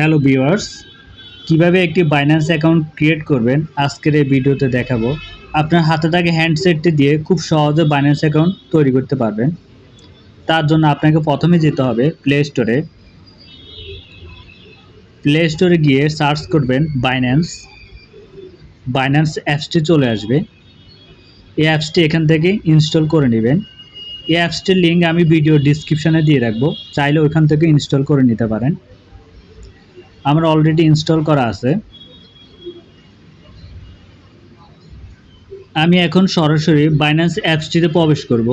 Hello viewers কীভাবে একটি Binance account create করবেন আজকের এই ভিডিওতে দেখাবো। আপনার হাতে থাকা হ্যান্ডসেটটি দিয়ে খুব সহজে বাইন্যান্স অ্যাকাউন্ট তৈরি করতে পারবেন। তার জন্য আপনাকে প্রথমে যেতে হবে প্লে স্টোরে প্লে স্টোরে গিয়ে সার্চ করবেন বাইন্যান্স বাইন্যান্স অ্যাপসটি চলে আসবে। এই অ্যাপসটি এখান থেকে ইনস্টল করে নেবেন। এই অ্যাপসটির লিঙ্ক আমি ভিডিও ডিসক্রিপশানে দিয়ে রাখব। চাইলে ওইখান থেকে ইনস্টল করে নিতে পারেন। আমার অলরেডি ইনস্টল করা আছে। আমি এখন সরাসরি বাইন্যান্স অ্যাপসটিতে প্রবেশ করব।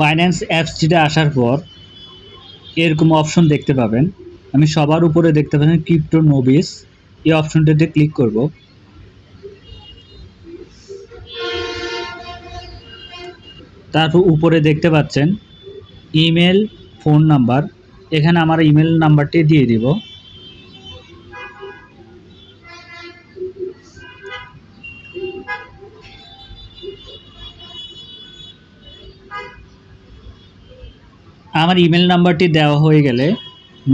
বাইন্যান্স অ্যাপসটিতে আসার পর এরকম অপশন দেখতে পাবেন। আমি সবার উপরে দেখতে পাবেন ক্রিপ্টো নোবিস এই অপশনটিতে ক্লিক করব। তারপর উপরে দেখতে পাচ্ছেন ইমেল, ফোন নাম্বার। এখানে আমার ইমেল নাম্বারটি দিয়ে দিব। আমার ইমেল নাম্বারটি দেওয়া হয়ে গেলে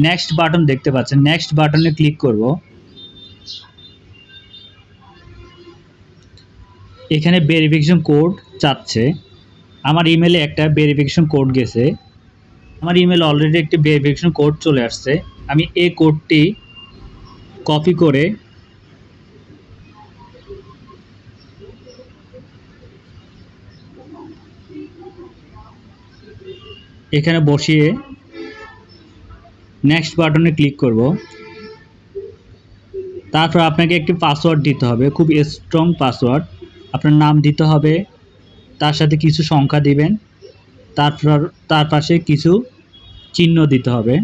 নেক্সট বাটন দেখতে পাচ্ছেন। নেক্সট বাটনে ক্লিক করব। এখানে ভেরিফিকেশন কোড চাচ্ছে। আমার ইমেলে একটা ভেরিফিকেশন কোড গেছে। আমার ইমেল অলরেডি একটি ভেরিফিকেশন কোড চলে আসছে। আমি এই কোডটি কপি করে এখানে বসিয়ে নেক্সট বাটনে ক্লিক করব। তারপর আপনাকে একটি পাসওয়ার্ড দিতে হবে, খুব স্ট্রং পাসওয়ার্ড আপনার নাম দিতে হবে। তার সাথে কিছু সংখ্যা দিবেন, তারপর তার পাশে কিছু চিহ্ন দিতে হবে,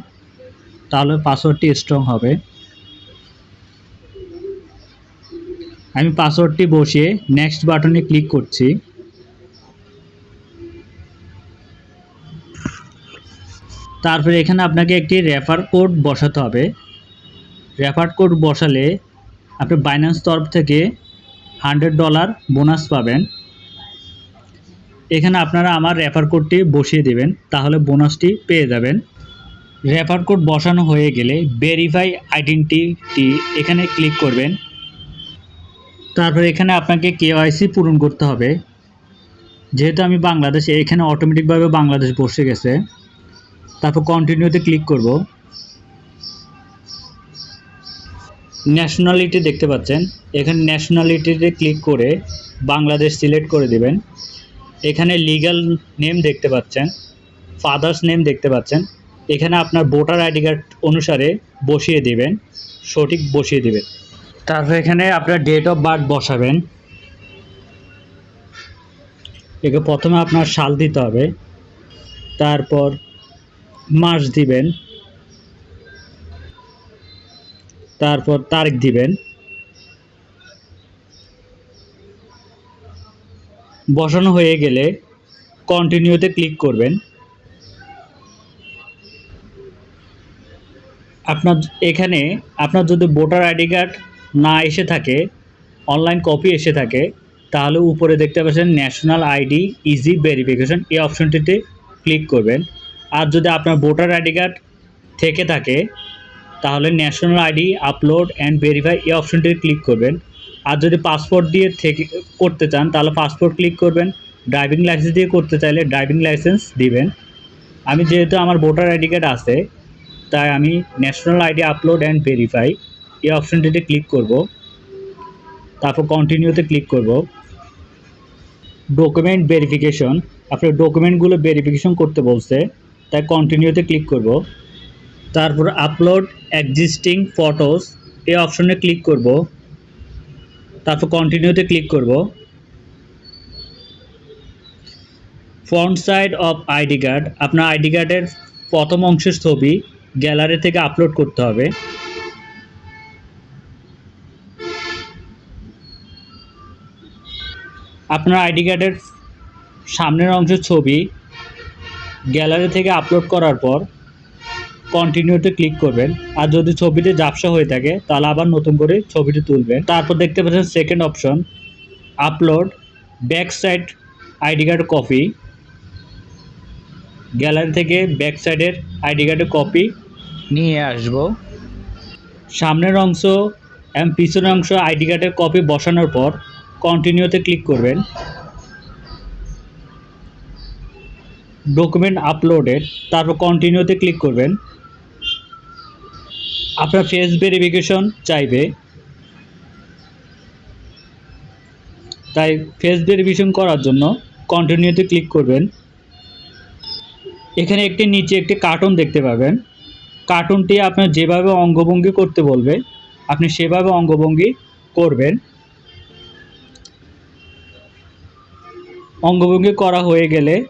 তাহলে পাসওয়ার্ডটি স্ট্রং হবে। আমি পাসওয়ার্ডটি বসিয়ে নেক্সট বাটনে ক্লিক করছি। তারপরে এখানে আপনাকে একটি রেফার কোড বসাতে হবে। রেফার কোড বসালে আপনি বাইন্যান্স তরফ থেকে হান্ড্রেড ডলার বোনাস পাবেন। এখানে আপনারা আমার রেফার কোডটি বসিয়ে দেবেন, তাহলে বোনাসটি পেয়ে যাবেন। রেফার কোড বসানো হয়ে গেলে ভেরিফাই আইডেন্টিটি এখানে ক্লিক করবেন। তারপর এখানে আপনাকে কেওয়াইসি পূরণ করতে হবে। যেহেতু আমি বাংলাদেশে, এখানে অটোমেটিকভাবে বাংলাদেশ বসে গেছে। তারপর কন্টিনিউতে ক্লিক করব। ন্যাশনালিটি দেখতে পাচ্ছেন। এখানে ন্যাশনালিটিতে ক্লিক করে বাংলাদেশ সিলেক্ট করে দিবেন। এখানে লিগ্যাল নেম দেখতে পাচ্ছেন ফাদার্স নেম দেখতে পাচ্ছেন। এখানে আপনার ভোটার আইডি কার্ড অনুসারে বসিয়ে দেবেন, সঠিক বসিয়ে দেবেন। তারপর এখানে আপনার ডেট অফ বার্থ বসাবেন। একে প্রথমে আপনার সাল দিতে হবে, তারপর মাস দিবেন, তারপর তারিখ দিবেন। বসানো হয়ে গেলে কন্টিনিউতে ক্লিক করবেন। আপনার এখানে আপনার যদি ভোটার আইডি কার্ড না এসে থাকে অনলাইন কপি এসে থাকে, তাহলে উপরে দেখতে পাচ্ছেন ন্যাশনাল আইডি ইজি ভেরিফিকেশন এই অপশনটিতে ক্লিক করবেন। আর যদি আপনার ভোটার আইডি কার্ড থেকে থাকে, তাহলে national ID upload and verify এই অপশনটিতে ক্লিক করবেন। আর যদি পাসপোর্ট দিয়ে থেকে করতে চান, তাহলে পাসপোর্ট ক্লিক করবেন। ড্রাইভিং লাইসেন্স দিয়ে করতে চাইলে ড্রাইভিং লাইসেন্স দিবেন। আমি যেহেতু আমার ভোটার আইডি কার্ড আছে, তাই আমি national ID upload and verify এই অপশনটিতে ক্লিক করব। তারপর কন্টিনিউতে ক্লিক করব। ডকুমেন্ট ভেরিফিকেশন আপনার ডকুমেন্টগুলো ভেরিফিকেশন করতে বলছে, তাই কন্টিনিউতে ক্লিক করব। তারপর আপলোড এক্সিস্টিং ফটোস এই অপশনে ক্লিক করব। তারপর কন্টিনিউতে ক্লিক করব। Front side of ID card আপনার আইডি কার্ডের প্রথম অংশের ছবি গ্যালারি থেকে আপলোড করতে হবে। আপনার আইডি কার্ডের সামনের অংশের ছবি গ্যালারি থেকে আপলোড করার পর কন্টিনিউতে ক্লিক করবেন। আর যদি ছবিটি ঝাপসা হয়ে থাকে, তাহলে আবার নতুন করে ছবিটি তুলবেন। তারপর দেখতে পাচ্ছেন second option upload back side ID card copy gallery থেকে ব্যাক সাইডের আইডি কার্ডের কপি নিয়ে আসব। সামনের অংশ এবং পিছনের অংশ আইডি কার্ডের কপি বসানোর পর কন্টিনিউতে ক্লিক করবেন। ডকুমেন্ট আপলোডেড তারপর কন্টিনিউতে ক্লিক করবেন। আপনার ফেস ভেরিফিকেশন চাইবে। তাই ফেস ভেরিফিকেশন করার জন্য কন্টিনিউতে ক্লিক করবেন। এখানে একটি নিচে একটি কার্টুন দেখতে পাবেন। কার্টুনটি আপনার যেভাবে অঙ্গভঙ্গি করতে বলবে, আপনি সেভাবে অঙ্গভঙ্গি করবেন। অঙ্গভঙ্গি করা হয়ে গেলে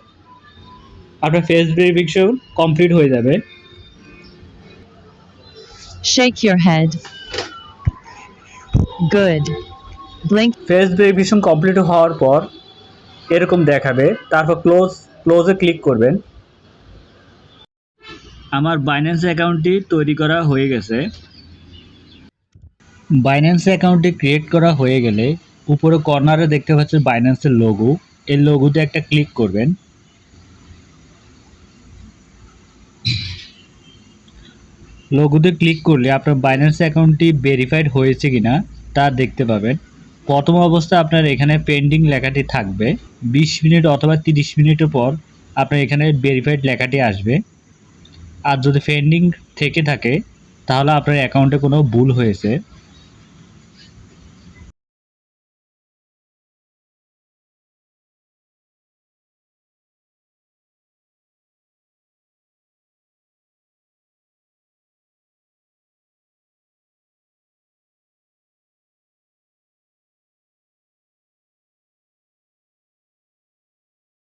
আপনার ফেস ভেরিফিকেশন কমপ্লিট হয়ে যাবে। Shake your head. Good. Blink. Face verification complete হওয়ার পর এরকম দেখাবে তারপর ক্লোজ ক্লোজে ক্লিক করবেন আমার বাইন্যান্স অ্যাকাউন্টটি তৈরি করা হয়ে গেছে বাইন্যান্স অ্যাকাউন্টটি ক্রিয়েট করা হয়ে গেলে উপরে কর্নারে দেখতে পাচ্ছেন বাইন্যান্সের লোগো এর লোগোতে একটা ক্লিক করবেন লোগোতে ক্লিক করলে আপনার বাইন্যান্স অ্যাকাউন্টটি ভেরিফাইড হয়েছে কিনা তা দেখতে পাবেন। প্রথম অবস্থা আপনার এখানে পেন্ডিং লেখাটি থাকবে। বিশ মিনিট অথবা তিরিশ মিনিটের পর আপনার এখানে ভেরিফাইড লেখাটি আসবে। আর যদি পেন্ডিং থেকে থাকে, তাহলে আপনার অ্যাকাউন্টে কোনো ভুল হয়েছে।